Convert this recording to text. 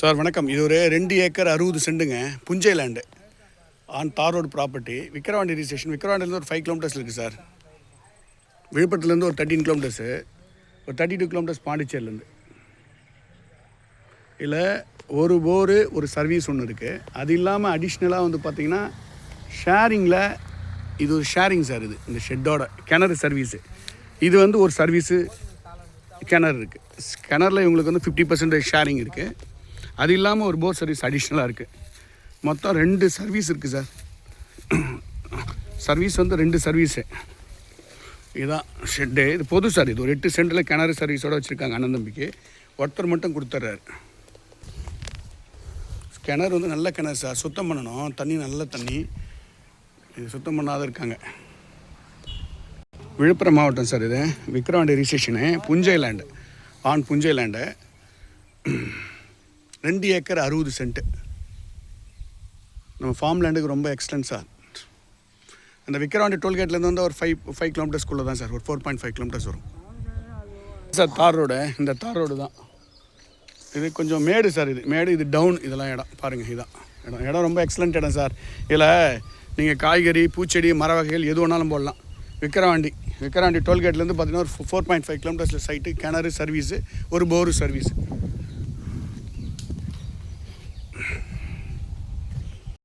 Sir வணக்கம். இது ஒரு ரெண்டு ஏக்கர் அறுபது செண்டுங்க. புஞ்சை land on tar road property Vikravandi registration விக்கிரவாண்டிலேருந்து ஒரு ஃபைவ் கிலோமீட்டர்ஸ் இருக்குது சார். விழுப்புரத்துலேருந்து ஒரு தேர்ட்டின் கிலோமீட்டர்ஸு ஒரு தேர்ட்டி டூ கிலோமீட்டர்ஸ் பாண்டிச்சேரிலேருந்து இதில் ஒரு போரு ஒரு சர்வீஸ் ஒன்று இருக்குது அது இல்லாமல் அடிஷ்னலாக வந்து பார்த்தீங்கன்னா ஷேரிங்கில் இது ஒரு ஷேரிங் சார் இது. இந்த ஷெட்டோட கிணறு சர்வீஸு இது வந்து ஒரு சர்வீஸு கிணறு இருக்குது கிணறுல இவங்களுக்கு வந்து ஃபிஃப்டி பர்சன்டேஜ் ஷேரிங் இருக்குது அது இல்லாமல் ஒரு போர் சர்வீஸ் அடிஷ்னலாக இருக்குது மொத்தம் ரெண்டு சர்வீஸ் இருக்குது சார் சர்வீஸ் வந்து ரெண்டு சர்வீஸு இதுதான் ஷெட்டு இது பொது சார் இது ஒரு எட்டு சென்டில் கிணறு சர்வீஸோடு வச்சுருக்காங்க அண்ணன் தம்பிக்கு. ஒருத்தர் மட்டும் கொடுத்துட்றாரு கிணறு வந்து நல்ல கிணறு சார் சுத்தம் பண்ணணும். தண்ணி நல்ல தண்ணி. இது சுத்தம் பண்ணாத இருக்காங்க. விழுப்புரம் மாவட்டம் சார் இது. விக்ரவாண்டி ரிஜிஸ்ட்ரேஷனு புஞ்சை லேண்டு ஆன் புஞ்சை லேண்டு ரெண்டு ஏக்கர் அறுபது சென்ட்டு நம்ம ஃபார்ம் லேண்டுக்கு ரொம்ப எக்ஸ்டென்ஸாக சார் அந்த விக்ரவாண்டி டோல்கேட்லேருந்து வந்து ஒரு ஃபைவ் ஃபைவ் கிலோமீட்டர்ஸ்குள்ளே தான் சார் ஒரு ஃபோர் பாயிண்ட் ஃபைவ் கிலோமீட்டர்ஸ் வரும். சார் தார் ரோடு இந்த தார் ரோடு தான். இது கொஞ்சம் மேடு சார் இது மேடு இது டவுன் இதெல்லாம் இடம். பாருங்கள் இதான் இடம் இடம் ரொம்ப எக்ஸலண்ட் இடம் சார் இதில் நீங்கள் காய்கறி பூச்செடி மர வகைகள் எது வேணாலும் போடலாம். விக்கிரவாண்டி விக்கிரவாண்டி டோல்கேட்லேருந்து பார்த்தீங்கன்னா ஒரு ஃபோர் பாயிண்ட் ஃபைவ் கிலோமீட்டர்ஸில் சைட்டு கிணறு சர்வீஸு ஒரு போரு சர்வீஸ்